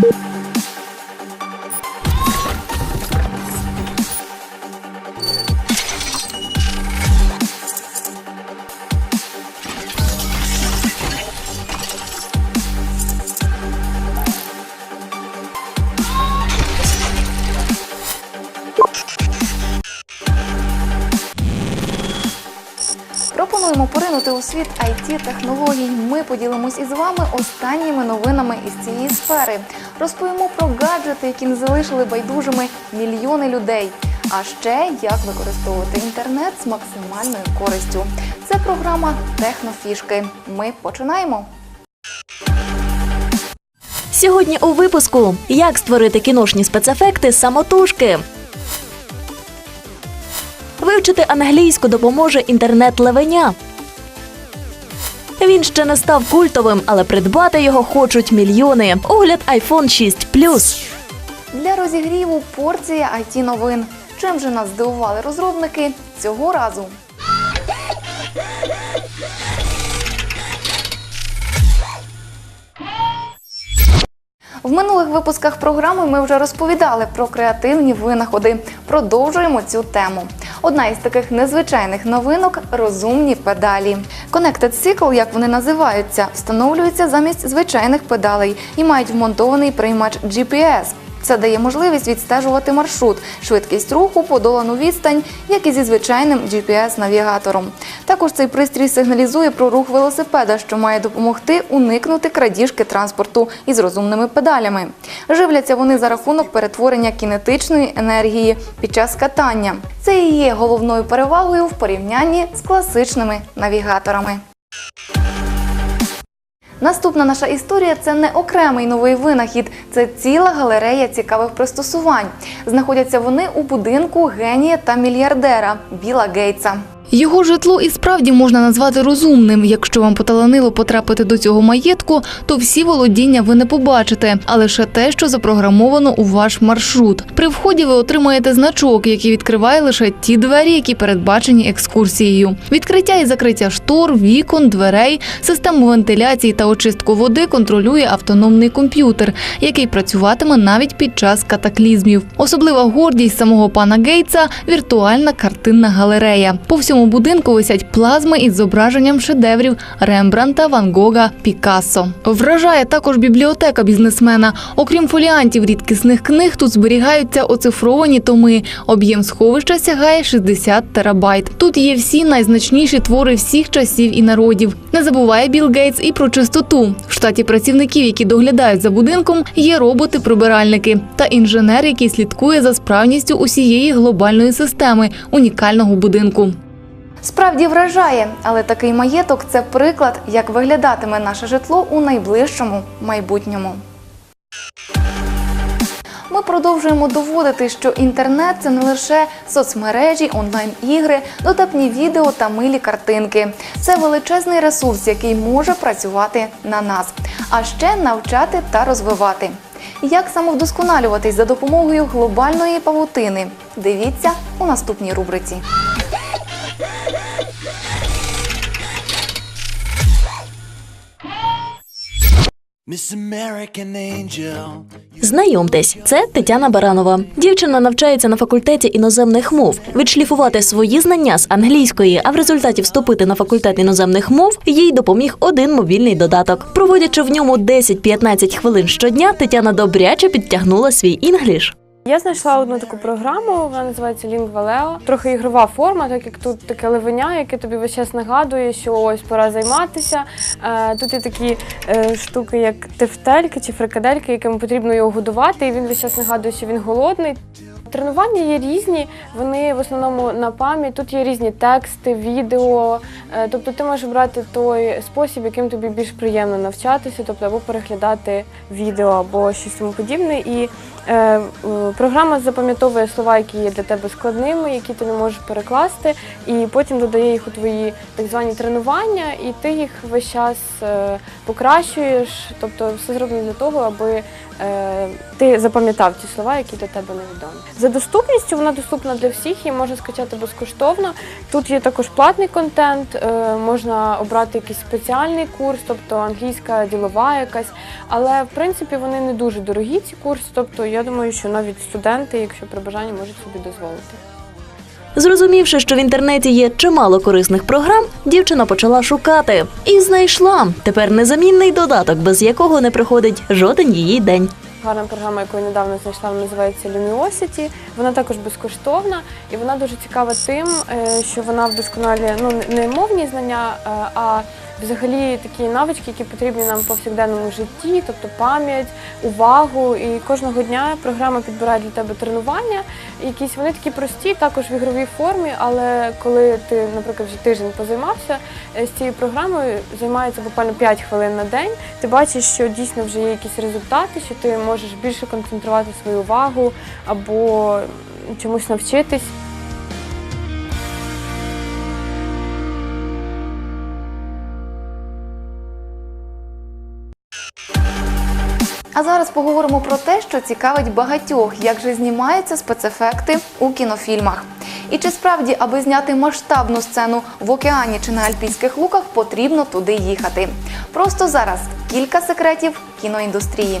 Пропонуємо технологій. Ми поділимось із вами останніми новинами із цієї сфери. Розповімо про гаджети, які не залишили байдужими мільйони людей. А ще як використовувати інтернет з максимальною користю. Це програма Технофішки. Ми починаємо. Сьогодні у випуску як створити кіношні спецефекти самотужки. Вивчити англійську допоможе інтернет-левеня. Він ще не став культовим, але придбати його хочуть мільйони. Огляд iPhone 6 Plus. Для розігріву порція it новин. Чим же нас здивували розробники цього разу? В минулих випусках програми ми вже розповідали про креативні винаходи. Продовжуємо цю тему. Одна із таких незвичайних новинок розумні педалі. Connected Cycle, як вони називаються, встановлюються замість звичайних педалей і мають вмонтований приймач GPS. Це дає можливість відстежувати маршрут, швидкість руху, подолану відстань, як і зі звичайним GPS-навігатором. Також цей пристрій сигналізує про рух велосипеда, що має допомогти уникнути крадіжки транспорту із розумними педалями. Живляться вони за рахунок перетворення кінетичної енергії під час катання. Це і є головною перевагою в порівнянні з класичними навігаторами. Наступна наша історія це не окремий новий винахід, це ціла галерея цікавих пристосувань. Знаходяться вони у будинку генія та мільярдера Біла Гейтса. Його житло і справді можна назвати розумним. Якщо вам поталанило потрапити до цього маєтку, то всі володіння ви не побачите, а лише те, що запрограмовано у ваш маршрут. При вході ви отримаєте значок, який відкриває лише ті двері, які передбачені екскурсією. Відкриття і закриття штор, вікон, дверей, систему вентиляції та очистку води контролює автономний комп'ютер, який працюватиме навіть під час катаклізмів. Особлива гордість самого пана Гейтса віртуальна картинна галерея. По всьому будинку висять плазми із зображенням шедеврів Рембранта, Ван Гога, Пікассо. Вражає також бібліотека бізнесмена. Окрім фоліантів рідкісних книг, тут зберігаються оцифровані томи. Об'єм сховища сягає 60 терабайт. Тут є всі найзначніші твори всіх часів і народів. Не забуває Білл Гейтс і про чистоту. В штаті працівників, які доглядають за будинком, є роботи-прибиральники та інженер, який слідкує за справністю усієї глобальної системи унікального будинку. Справді вражає, але такий маєток це приклад, як виглядатиме наше житло у найближчому майбутньому. Ми продовжуємо доводити, що інтернет це не лише соцмережі, онлайн-ігри, дотепні відео та милі картинки. Це величезний ресурс, який може працювати на нас, а ще навчати та розвивати. Як самовдосконалюватись за допомогою глобальної павутини? Дивіться у наступній рубриці. Знайомтесь, це Тетяна Баранова. Дівчина навчається на факультеті іноземних мов. Відшліфувати свої знання з англійської, а в результаті вступити на факультет іноземних мов їй допоміг один мобільний додаток. Проводячи в ньому 10-15 хвилин щодня, Тетяна добряче підтягнула свій інгліш. Я знайшла одну таку програму, вона називається Lingvaleo. Трохи ігрова форма, так як тут таке ливеня, яке тобі весь час нагадує, що ось пора займатися. Е, Тут є такі е, штуки, як тефтельки чи фрикадельки, якими потрібно його годувати, і він весь час нагадує, що він голодний. Тренування є різні, вони в основному на пам'ять. Тут є різні тексти, відео. Е, Тобто ти можеш брати той спосіб, яким тобі більш приємно навчатися, тобто або переглядати відео, або щось тому подібне. І програма запам'ятовує слова, які є для тебе складними, які ти не можеш перекласти, і потім додає їх у твої так звані тренування, і ти їх весь час е, покращуєш. Тобто все зроблено для того, аби е, ти запам'ятав ті слова, які до тебе невідомі. За доступністю вона доступна для всіх, її можна скачати безкоштовно. Тут є також платний контент, е, можна обрати якийсь спеціальний курс, тобто англійська ділова якась. Але в принципі вони не дуже дорогі, ці курси. Тобто я думаю, що навіть студенти, якщо при бажанні, можуть собі дозволити. Зрозумівши, що в інтернеті є чимало корисних програм, дівчина почала шукати і знайшла тепер незамінний додаток, без якого не приходить жоден її день. Гарна програма, яку я недавно знайшла, вона називається Lumiosity. Вона також безкоштовна і вона дуже цікава тим, е, що вона вдосконалює ну не мовні знання, е, а взагалі такі навички, які потрібні нам в повсякденному житті, тобто пам'ять, увагу. І кожного дня програма підбирає для тебе тренування. Якісь вони такі прості, також в ігровій формі. Але коли ти, наприклад, вже тиждень позаймався е, з цією програмою, займається буквально 5 хвилин на день. Ти бачиш, що дійсно вже є якісь результати, що ти можеш більше концентрувати свою увагу або чомусь навчитись. А зараз поговоримо про те, що цікавить багатьох, як же знімаються спецефекти у кінофільмах. І чи справді, аби зняти масштабну сцену в океані чи на альпійських луках, потрібно туди їхати. Просто зараз кілька секретів кіноіндустрії.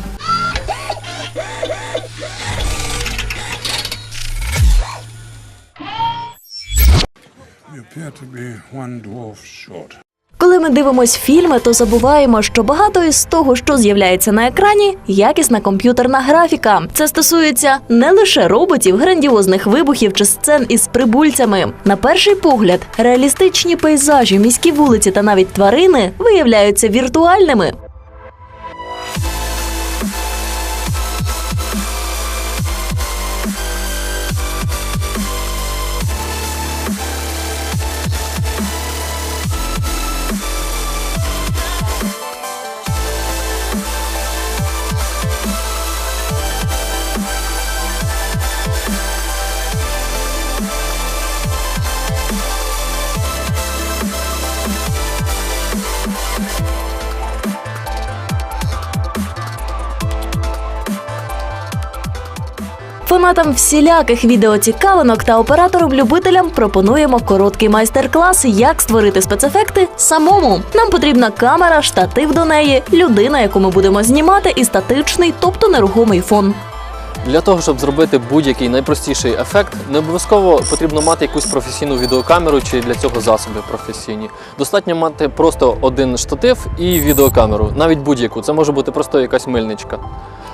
We appear to be one dwarf short. Коли ми дивимось фільми, то забуваємо, що багато із того, що з'являється на екрані, якісна комп'ютерна графіка. Це стосується не лише роботів, грандіозних вибухів чи сцен із прибульцями. На перший погляд, реалістичні пейзажі, міські вулиці та навіть тварини виявляються віртуальними. Фанатам всіляких відеоцікавинок та операторам-любителям пропонуємо короткий майстер-клас, як створити спецефекти самому. Нам потрібна камера, штатив до неї, людина, яку ми будемо знімати, і статичний, тобто нерухомий фон. Для того, щоб зробити будь-який найпростіший ефект, не обов'язково потрібно мати якусь професійну відеокамеру чи для цього засоби професійні. Достатньо мати просто один штатив і відеокамеру, навіть будь-яку. Це може бути просто якась мильничка.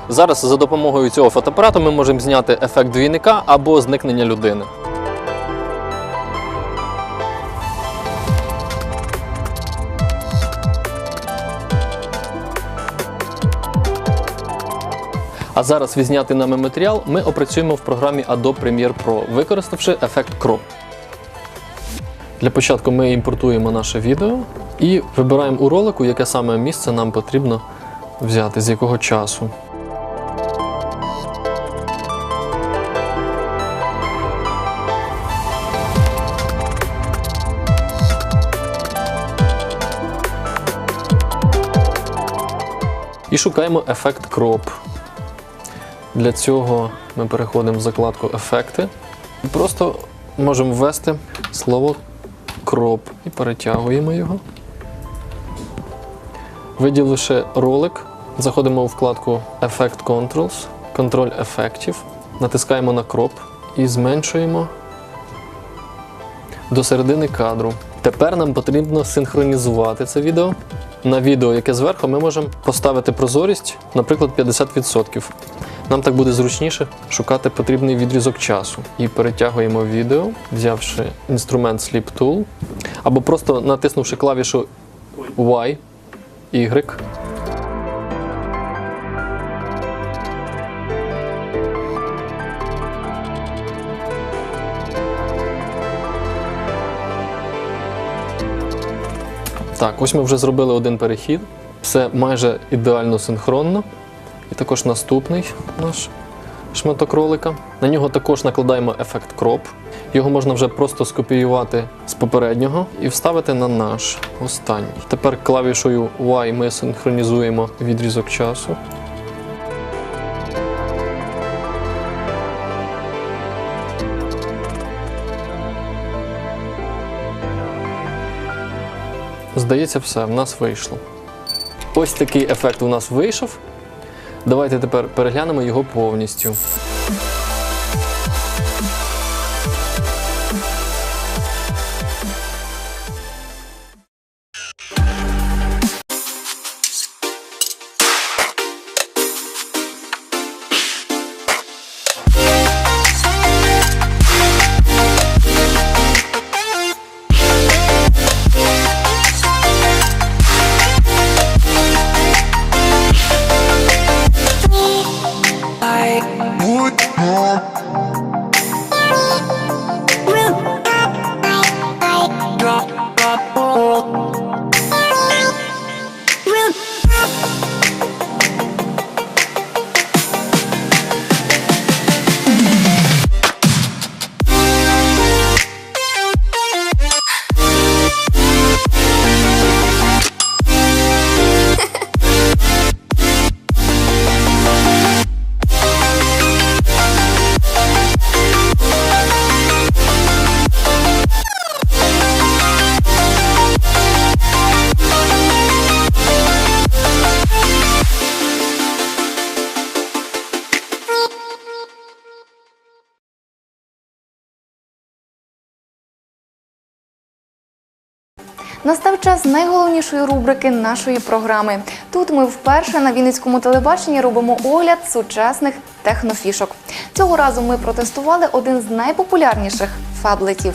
Зараз за допомогою цього фотоапарату ми можемо зняти ефект двійника або зникнення людини. А зараз відзнятий нами матеріал ми опрацюємо в програмі Adobe Premiere Pro, використавши ефект Crop. Для початку ми імпортуємо наше відео і вибираємо у ролику, яке саме місце нам потрібно взяти, з якого часу. І шукаємо ефект Crop. Для цього ми переходимо в закладку Ефекти. І Просто можемо ввести слово crop і перетягуємо його. Виділивши ролик, заходимо у вкладку Effect Controls, контроль ефектів, натискаємо на crop і зменшуємо до середини кадру. Тепер нам потрібно синхронізувати це відео. На відео, яке зверху, ми можемо поставити прозорість, наприклад, 50%. Нам так буде зручніше шукати потрібний відрізок часу. І перетягуємо відео, взявши інструмент Sleep Tool, або просто натиснувши клавішу Y, Y. Так, ось ми вже зробили один перехід. Все майже ідеально синхронно. І також наступний наш шматок ролика. На нього також накладаємо ефект кроп. Його можна вже просто скопіювати з попереднього і вставити на наш останній. Тепер клавішою Y ми синхронізуємо відрізок часу. Здається, все, в нас вийшло. Ось такий ефект у нас вийшов. Давайте тепер переглянемо його повністю. Час найголовнішої рубрики нашої програми. Тут ми вперше на Вінницькому телебаченні робимо огляд сучасних технофішок. Цього разу ми протестували один з найпопулярніших фаблетів.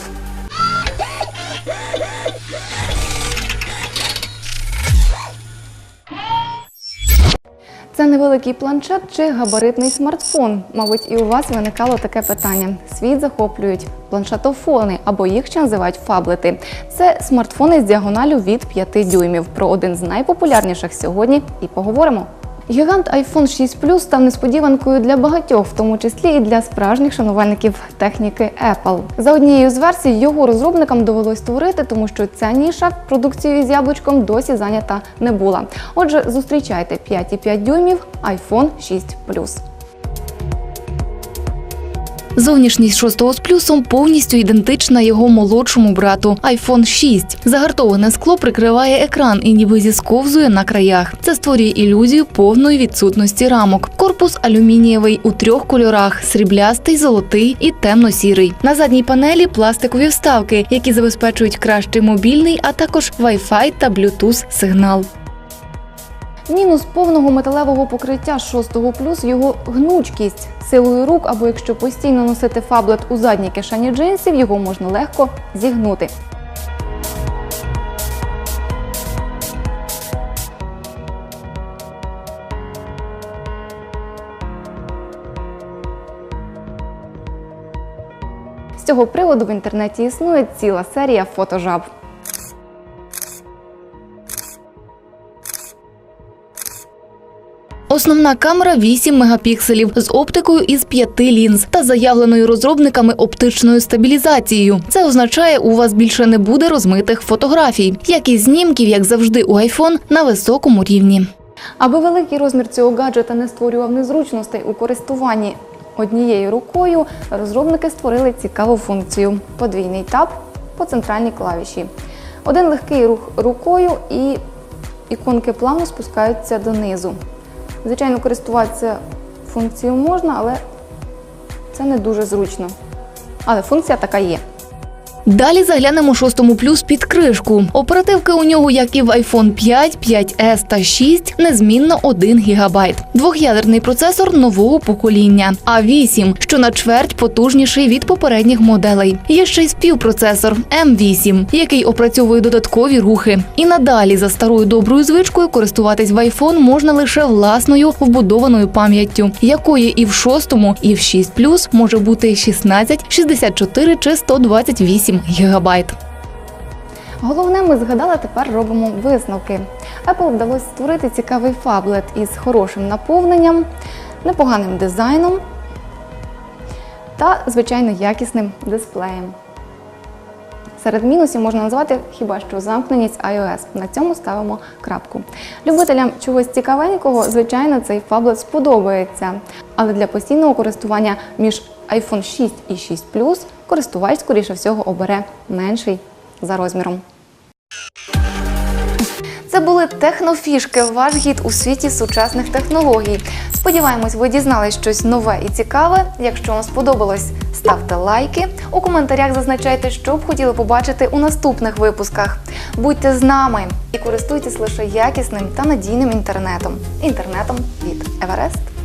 Це невеликий планшет чи габаритний смартфон. Мабуть, і у вас виникало таке питання. Світ захоплюють планшетофони або їх ще називають фаблети. Це смартфони з діагоналю від 5 дюймів. Про один з найпопулярніших сьогодні і поговоримо. Гігант iPhone 6 Plus став несподіванкою для багатьох, в тому числі і для справжніх шанувальників техніки Apple. За однією з версій його розробникам довелось створити, тому що ця ніша продукцією з яблучком досі зайнята не була. Отже, зустрічайте 5,5 дюймів iPhone 6 Plus. Зовнішність шостого з плюсом повністю ідентична його молодшому брату iPhone 6. Загартоване скло прикриває екран і ніби зісковзує на краях. Це створює ілюзію повної відсутності рамок. Корпус алюмінієвий у трьох кольорах: сріблястий, золотий і темно-сірий. На задній панелі пластикові вставки, які забезпечують кращий мобільний, а також Wi-Fi та Bluetooth сигнал. Мінус повного металевого покриття 6 плюс його гнучкість. Силою рук або якщо постійно носити фаблет у задній кишені джинсів, його можна легко зігнути. З цього приводу в інтернеті існує ціла серія фотожаб. Основна камера 8 мегапікселів з оптикою із 5 лінз та заявленою розробниками оптичною стабілізацією. Це означає, у вас більше не буде розмитих фотографій, як і знімків, як завжди, у iPhone на високому рівні. Аби великий розмір цього гаджета не створював незручностей у користуванні однією рукою, розробники створили цікаву функцію подвійний тап по центральній клавіші. Один легкий рух рукою і іконки плавно спускаються донизу. Звичайно, користуватися функцією можна, але це не дуже зручно. Але функція така є. Далі заглянемо шостому плюс під кришку. Оперативки у нього, як і в iPhone 5, 5S та 6, незмінно 1 ГБ. Двох'ядерний процесор нового покоління, а 8, що на чверть потужніший від попередніх моделей. Є ще й співпроцесор M8, який опрацьовує додаткові рухи. І надалі за старою доброю звичкою користуватись в iPhone можна лише власною вбудованою пам'яттю, якої і в шостому, і в 6 Plus може бути 16, 64 чи 128 гігабайт. Головне, ми згадали, тепер робимо висновки. Apple вдалося створити цікавий фаблет із хорошим наповненням, непоганим дизайном та, звичайно, якісним дисплеєм. Серед мінусів можна назвати хіба що замкненість iOS. На цьому ставимо крапку. Любителям чогось цікавенького, звичайно, цей фаблет сподобається. Але для постійного користування між iPhone 6 і 6 Plus користувач, скоріше всього, обере менший за розміром. Це були технофішки, ваш гід у світі сучасних технологій. Сподіваємось, ви дізнались щось нове і цікаве. Якщо вам сподобалось, ставте лайки. У коментарях зазначайте, що б хотіли побачити у наступних випусках. Будьте з нами і користуйтесь лише якісним та надійним інтернетом. Інтернетом від Еверест.